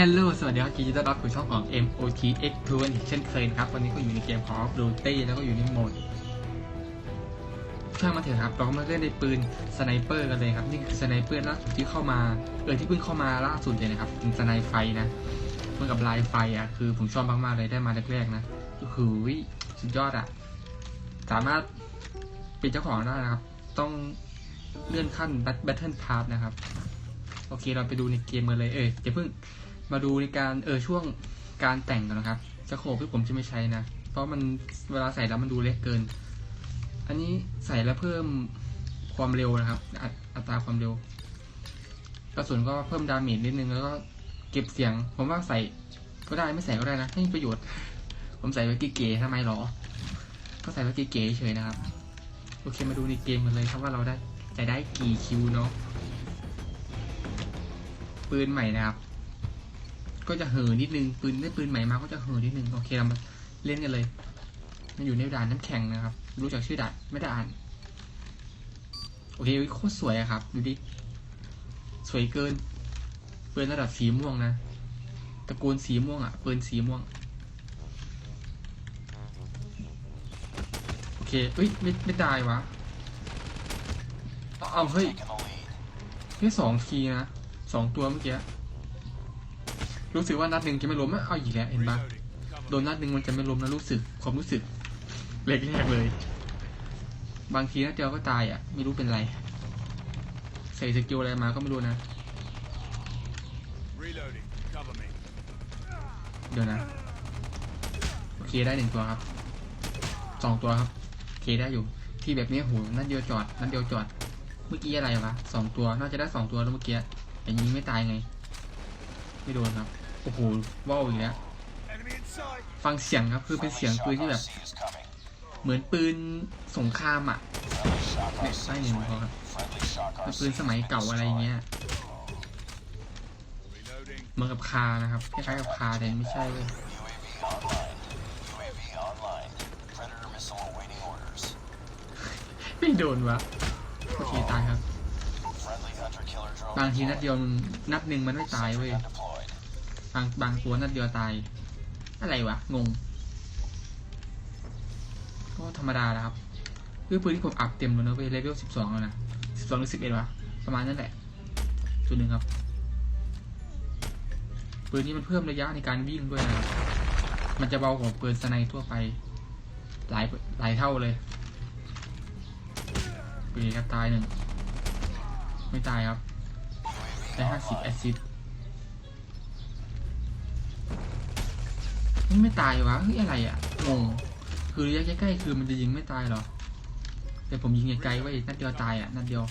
ฮลโหล สวัสดีครับยินดีต้อนรับสู่ช่องของ MOTX ทวนเช่นเคยนะครับ วันนี้ก็อยู่ในเกม Call of Duty แล้วก็อยู่ในโหมดช่างมาเถอะครับ เราก็มาเล่นในปืนสไนเปอร์กันเลยครับ นี่คือสไนเปอร์ล่าสุดที่เข้ามา เออที่เพิ่งเข้ามาล่าสุดเลยนะครับ เป็นสไนไฟนะเหมือนกับลายไฟอะ คือผมชอบมากๆเลยได้มาแรกๆนะก็คือวิสุดยอดอะ สามารถเป็นเจ้าของได้นะครับ ต้องเลื่อนขั้น Battle Pass นะครับ โอเค เราไปดูในเกมกันเลย เออเดี๋ยวเพิ่ง มาดูในการเออช่วงการแต่งกันนะครับสโคปที่ผมจะไม่ใช้นะ เพราะมันเวลาใส่แล้วมันดูเล็กเกิน อันนี้ใส่แล้วเพิ่มความเร็วนะครับอัตอัตราความเร็ว กระสุนก็เพิ่มดาเมจนิดนึงแล้วก็เก็บเสียง ผมว่าใส่ก็ได้ไม่ใส่ก็ได้นะไม่มีประโยชน์ ผมใส่ไว้เก๋ๆทำไมหรอ ก็ใส่ไว้เก๋ๆเฉยนะครับ โอเคมาดูในเกมกันเลยครับว่าเราได้จะได้กี่คิวเนาะปืนใหม่นะครับ ก็จะเห่อนิดนึงปืนได้ปืนใหม่มาก็จะเห่อนิดนึงโอเคเรามาเล่นกันเลย มันอยู่ในด่านน้ำแข็งนะครับ รู้จักชื่อด่านไม่ได้อ่านโอเคโคตรสวยอะครับดูดิสวยเกินปืนระดับสีม่วงนะตระกูลสีม่วงอะปืนสีม่วงโอเคเอ้ยไม่ไม่ตายวะเอาเอาเฮ้ยแค่สองทีนะสองตัวเมื่อกี้ รู้สึกว่านัดหนึ่งจะไม่ล้มอะเอาอีกแล้วเห็นปะโดนนัดหนึ่งมันจะไม่ล้มนะรู้สึกความรู้สึกเล็กแรกเลย บางทีนัดเดียวก็ตายอะ ไม่รู้เป็นไร ใส่สกิลอะไรมาก็ไม่รู้นะ Reloading. Cover me. เดี๋ยวนะโอเคได้หนึ่งตัวครับสองตัวครับโอเคได้อยู่ ที่แบบนี้โหนัดเดียวจอดนัดเดียวจอด เมื่อกี้อะไรวะสองตัวน่าจะได้สองตัวแล้วเมื่อกี้แต่ยิงไม่ตายไง ไม่โดนครับ โอ้โหว่าวอีกแล้ว Enemy in sight. ฟังเสียงครับคือเป็นเสียงปืนที่แบบ เหมือนปืนสงครามอะเนี่ยใช่หนึ่งครับเป็นปืนสมัยเก่าอะไรเงี้ยเหมือนกับคานะครับคล้ายๆกับคาแต่ไม่ใช่เว้ยไม่โดนวะโอเคตายครับ บางทีนัดเดียวนัดหนึ่งมันไม่ตายเว้ยางบางตัวนัดเดียวตาย อะไรวะ งง ก็ธรรมดาแล้วครับ คือปืนที่ผมอัพเต็มแล้วนะเว้ยเลเวลสิบสองแล้วนะสิบสองหรือสิบเอ็ดวะ ประมาณนั้นแหละ จุดหนึ่งครับ ปืนนี้มันเพิ่มระยะในการวิ่งด้วยนะ มันจะเบากว่าปืนสไนทั่วไป หลายหลายเท่าเลยปืนนี้ครับตายหนึ่ง ไม่ตายครับ ได้ห้าสิบแอซิด นี่ไม่ตายวะเฮ้ยอะไรอะงงคือระยะใกล้ๆคือมันจะยิงไม่ตายหรอ แต่ผมยิงไกลๆไว้นัดเดียวตายอะนัดเดียว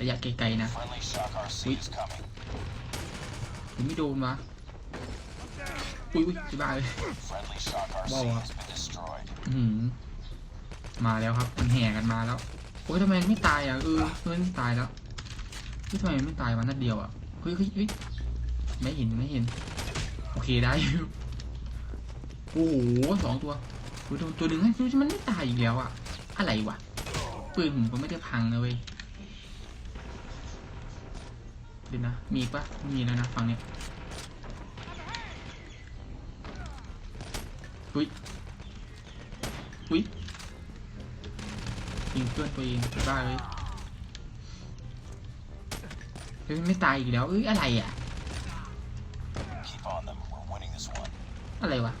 ระยะไกลๆนะ Friendly shock RC Wait. is coming. ถึงไม่โดนวะอุ้ยอุ้ยจะบ้าเลย Friendly shock RC Wow. has been destroyed. อื้อหือมาแล้วครับ มันแห่กันมาแล้วโอ้ยทำไมไม่ตายอะเออทำไมไม่ตายแล้วเฮ้ยทำไมไม่ตายวะนัดเดียวอะเฮ้ยเฮ้ยไม่เห็นไม่เห็น โอเคได้ โอ้โหสองตัวโอ้ยโดนตัวหนึ่งให้มันไม่ตายอีกแล้วอะอะไรวะปืนผมก็ไม่ได้พังนะเว้ยเดี๋ยวนะ มีอีกปะไม่มีแล้วนะฝั่งเนี้ยอุ้ยอุ้ยยิงเพื่อนตัวเองจะบ้าเลยเฮ้ยไม่ตายอีกแล้วเอ้ยอะไรอะ Keep on them. We're winning this one. อะไรวะ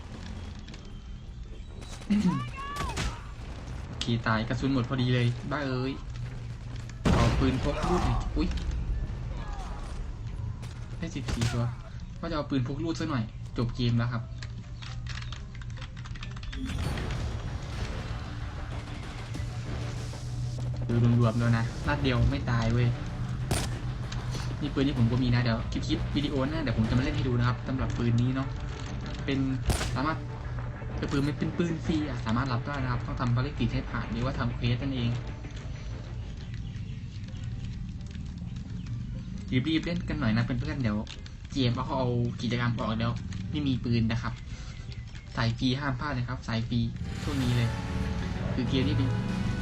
คตายกระสุนหมดพอดีเลย บ้าเอ้ยเอาปืนพกลูดอยอุ้ยได้สิบสี่ตัวว่าจะเอาปืนพกลูดสักหน่อย จบเกมแล้วครับ ดูรวมๆแล้วนะนัดเดียวไม่ตายเว้ยนี่ปืนที่ผมก็มีนะเดี๋ยวคลิปคลิปวิดีโอหนะเดี๋ยวผมจะมาเล่นให้ดูนะครับสำหรับปืนนี้เนาะเป็นสามารถ เป็นปืนไม่เป็นปืนฟรีอะสามารถรับได้นะครับ ต้องทำภารกิจให้ผ่านหรือว่าทำเควสนั่นเองรีบๆเล่นกันหน่อยนะเพื่อนๆเดี๋ยวเกมเขาเอากิจกรรมออกแล้วไม่มีปืนนะครับ สายฟรีห้ามพลาดนะครับ สายฟรีช่วงนี้เลย คือเกมนี้เป็น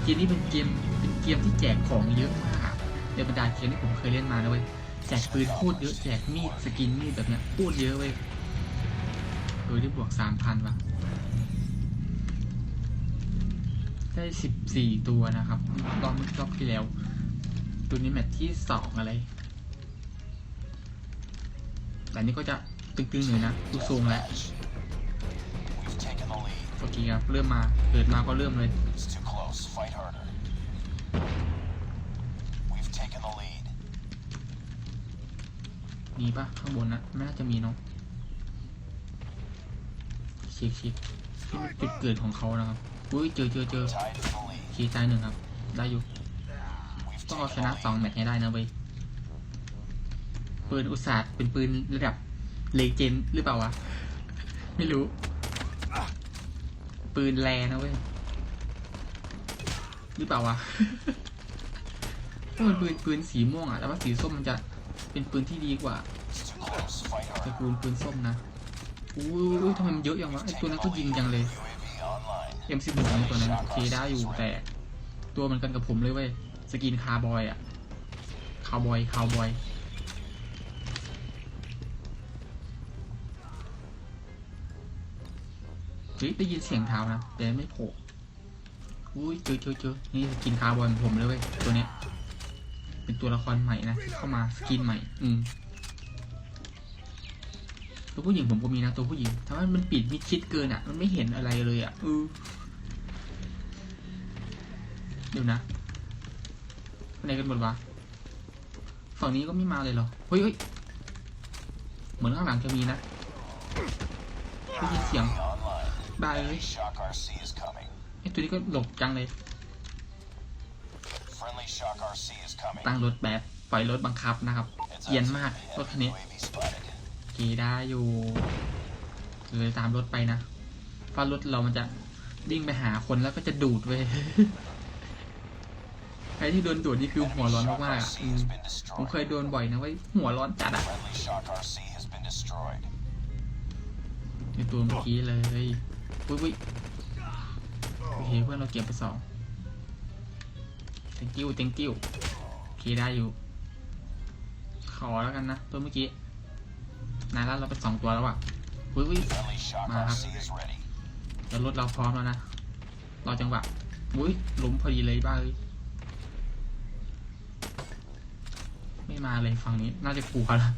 เกมนี้เป็นเกมเป็นเกมที่แจกของเยอะมากในบรรดาเกมที่ผมเคยเล่นมานะเว้ยแจกปืนพูดเยอะแจกมีดสกินมีดแบบเนี้ยพูดเยอะเว้ยเออได้บวกสามพันว่ะ ได้สิบสี่ตัวนะครับรอบรอบที่แล้ว ตัวนี้แมตช์ที่สองอะไร แต่นี่ก็จะตึงๆหน่อยนะดูทรงแล้วโอเคครับ เริ่มมา เกิดมาก็เริ่มเลย มีปะข้างบนนะ ไม่น่าจะมีเนาะเช็คเช็คจุดเกิดของเขานะครับ อุ้ยเจอเจอเจอ Tied for the lead. คีย์ตายหนึ่งครับ ได้อยู่ ต้องเอาชนะสองแมตช์ให้ได้นะเว้ยปืนอุตสาห์เป็นปืนระดับเลเจนหรือเปล่าวะ ไม่รู้ ปืนแรนะเว้ย หรือเปล่าวะถ้ามันปืนปืนสีม่วงอะแต่ว่าสีส้มมันจะเป็นปืนที่ดีกว่า It's too close. Fight ตระกูลปืนส้มนะอุ้ยทำไมมันเยอะอย่างวะไอตัวนั้นก็ยิงจังเลย M16 ตัวนั้นโอเคได้อยู่แต่ตัวเหมันกันกับผมเลยเว้ยสกินคาร์บอยอะคาวบอยคาวบอยเฮ้ยได้ยินเสียงเท้านะแต่ไม่โผล่อุ้ยเจอเจอเจอนี่สกินคาร์บอยของผมเลยเว้ยตัวเนี้ยเป็นตัวละครใหม่นะที่เข้ามาสกินใหม่ อืมตัวผู้หญิงผมก็มีนะตัวผู้หญิงแต่ว่ามันปิดมิดชิดเกินอะ มันไม่เห็นอะไรเลยอะเออเดี๋ยวนะไปไหนกันหมดวะฝั่งนี้ก็ไม่มาเลยเหรอเฮ้ยเหมือนข้างหลังจะมีนะได้ยินเสียงบ้าเลยไอ้ตัวนี้ก็หลบจังเลยตั้งรถแบบปล่อยรถบังคับนะครับเอียนมากรถคันนี้ UAV spotted. โอเคได้อยู่เลยตามรถไปนะเพราะรถเรามันจะวิ่งไปหาคนแล้วก็จะดูดเว้ย ใครที่โดนดูดนี่คือหัว Enemy ร้อน Shock มากๆอะ RC อืม has been ผมเคย destroyed. โดนบ่อยนะเว้ยหัวร้อนจัดอะ Friendly Shock RC has been destroyed. ในตัวเมื่อกี้เลยอุ้ยอุ้ยโอเคเพื่อนเราเก็บไปสอง thank you thank you โอเคได้อยู่ ขอแล้วกันนะ ตัวเมื่อกี้นายละเราเป็นสองตัวแล้วอะอุ้ยอุ้ย Friendly Shock Mà hả? RC is ready. แล้วรถเราพร้อมแล้วนะ รอจังหวะอุ้ยหลุมพอดีเลยบ้าเลย ไม่มาเลยฝั่งนี้น่าจะกลัวแล้ว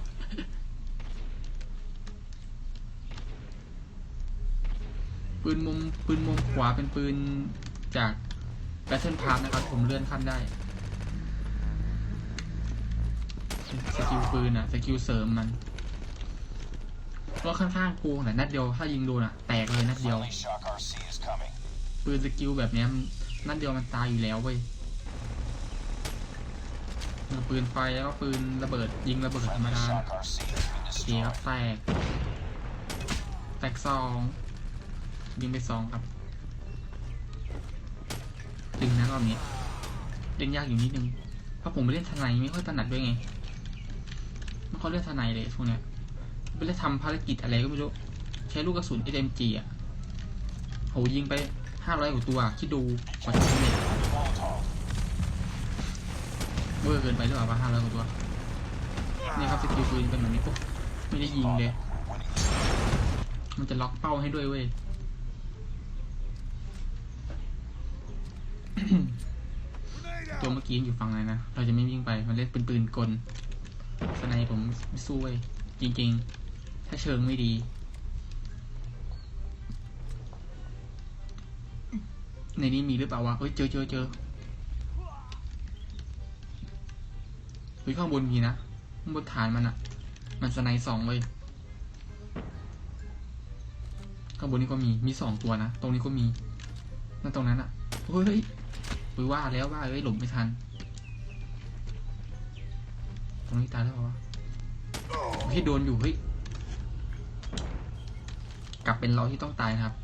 ปืนมุมปืนมุมขวาเป็นปืนจากแบทเทิลพาร์นะครับ ผมเลื่อนขั้นได้ สกิลปืนอะสกิลเสริมมันรถข้างๆกูแต่ะนัดเดียวถ้ายิงโดนอะแตกเลยนัดเดียว Friendly Shock RC is coming. ปืนสกิลแบบเนี้ยมันนัดเดียวมันตายอยู่แล้วเว้ยมี ปืนไฟแล้วก็ปืนระเบิดยิงระเบิดธรรมดาเคครับแตก แตกสองยิงไปสองครับ ดึงนะรอบนี้เล่นยากอยู่นิดนึง เพราะผมไปเล่นทนายไม่ค่อยถนัดด้วยไงไม่ค่อยเล่นทนายเลยพวกเนี้ยไปเล่นทำภารกิจอะไรก็ไม่รู้ ใช้ลูกกระสุน SMG อะโหยิงไปห้าร้อยกว่าตัว คิดดูกว่าจะสำเร็จ เวอร์เกินไปหรือเปล่าวะห้าร้อยกว่าตัวนี่ครับสกิลปืนเป็นแบบนี้ปุ๊บไม่ได้ยิง On เลย them. We're winning this. มันจะล็อกเป้าให้ด้วยเว้ย Grenade ตัว out! เมื่อกี้อยู่ฝั่งไหนนะ เราจะไม่วิ่งไป มันเล่นเป็นปืนกลสไนผมไม่สู้เว้ยจริง ๆ ถ้าเชิงไม่ดีในนี้มีหรือเปล่าวะเฮ้ยเจอเจอเจอ ฮ้ยข้างบนมีนะข้างบนฐานมันอะมันสไนสองเว้ยข้างบนนี้ก็มีมีสองตัวนะตรงนี้ก็มีนั่นตรงนั้นอะเฮ้ยเฮ้ยว่าแล้วว่าเอ้ยหลบไม่ทัน ตรงนี้ตายแล้วเปล่าวะเฮ้ยโดนอยู่เฮ้ยกลับเป็นเราที่ต้องตายนะครับ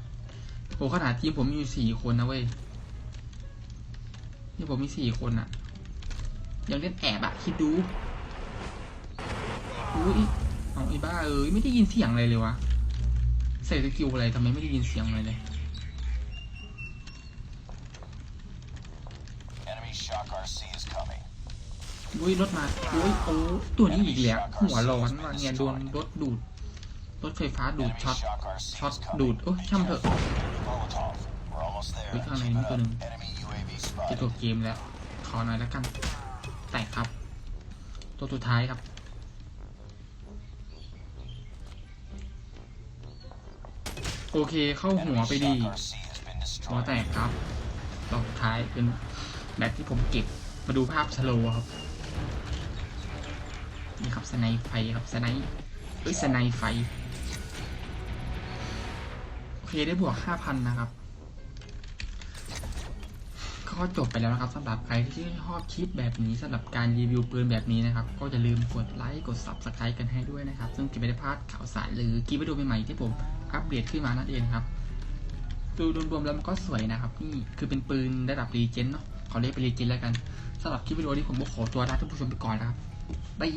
โอ้ขนาดทีมผมมีอยู่สี่คนนะเว้ยนี่ผมมีสี่คนอะ ยังเล่นแอบอะคิดดูอุ้ยเอาไอ้บ้าเอ้ยไม่ได้ยินเสียงอะไรเลยวะใส่สกิลอะไรทำไมไม่ได้ยินเสียงอะไรเลย Enemy Shock RC is coming. อุ้ยรถมาอุ้ยโอ้ตัวนี้อีกแล้วหัวร้อนว่ะเนี่ยโดนรถดูดรถไฟฟ้าดูด Enemy ช็อต shock RC ช็อต is coming. ดูดโอ้ยช่างเถอะ Molotov. We're almost there. Ui, thằng này Keep nó it có up. đường. Enemy UAV จะ spotted. จบเกมแล้วขอหน่อยแล้วกัน แตกครับ ตัวสุดท้ายครับ โอเคเข้าหัวไปดีหัวแตกครับรอบสุดท้ายเป็นแบบที่ผมเก็บมาดูภาพสโลว์ครับ นี่ครับสไนไฟครับสไนเอ้ยสไนไฟ โอเคได้บวกห้าพันนะครับ ก็จบไปแล้วนะครับสำหรับใครที่ชอบคลิปแบบนี้สำหรับการรีวิวปืนแบบนี้นะครับ ก็อย่าลืมกดไลค์กด subscribe กันให้ด้วยนะครับ ซึ่งจะไม่ได้พลาดข่าวสารหรือคลิปวิดีโอใหม่ๆที่ผมอัปเดตขึ้นมานั่นเองครับ ดูรวมๆแล้วมันก็สวยนะครับ นี่คือเป็นปืนระดับรีเจนเนาะขาเรียกเป็นรีเจนแล้วกันสำหรับคลิปวิดีโอนี้ผมก็ขอตัวลาท่านผู้ชมไปก่อนนะครับบาย